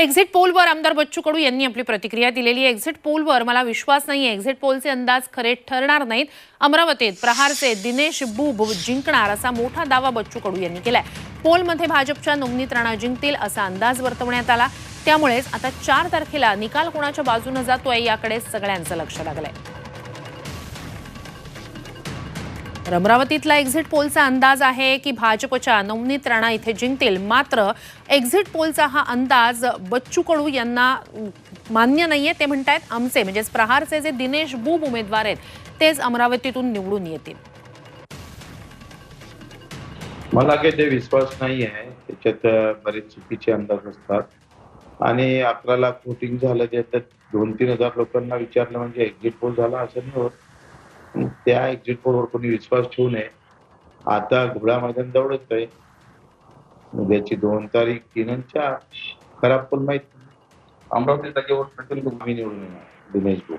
Exit पोलवर आमदार बच्चू कडू यांनी आपली प्रतिक्रिया दिलेली आहे. एक्झिट पोलवर मला विश्वास नाही एक्झिट पोलचे अंदाज खरे ठरणार नाहीत. अमरावतीत प्रहारचे दिनेश बुब जिंकणार असा मोठा दावा बच्चू कडू यांनी केलाय. पोलमध्ये भाजपच्या नोंदणीत राणा जिंकतील असा अंदाज वर्तवण्यात आला. त्यामुळेच आता चार तारखेला निकाल कोणाच्या बाजूने जातोय याकडे सगळ्यांचं लक्ष लागलंय. तर अमरावतीतला एक्झिट पोलचा अंदाज आहे की भाजपच्या नवनीत राणा इथे जिंकतील. मात्र एक्झिट पोलचा हा अंदाज बच्चू कडू यांना मान्य नाहीये ते म्हणतायत आमचे म्हणजेच प्रहारचे जे दिनेश बुब उमेदवार आहेत तेच अमरावतीतून निवडून येतील. मला काही ते विश्वास नाही आहे त्याच्यात बरेच चुकीचे अंदाज असतात. आणि अकरा लाख वोटिंग झालं त्याच्यात दोन तीन हजार लोकांना विचारलं म्हणजे एक्झिट पोल झाला असं नाही होत. त्या एक्झिट पोलवर कोणी विश्वास ठेवू नये. आता घोडा मैदान जवळच आहे उद्याची दोन तारीख तीन चार. खराब पण माहीत अमरावती जागेवर आम्ही निवडून येणार. दिनेश भाऊ.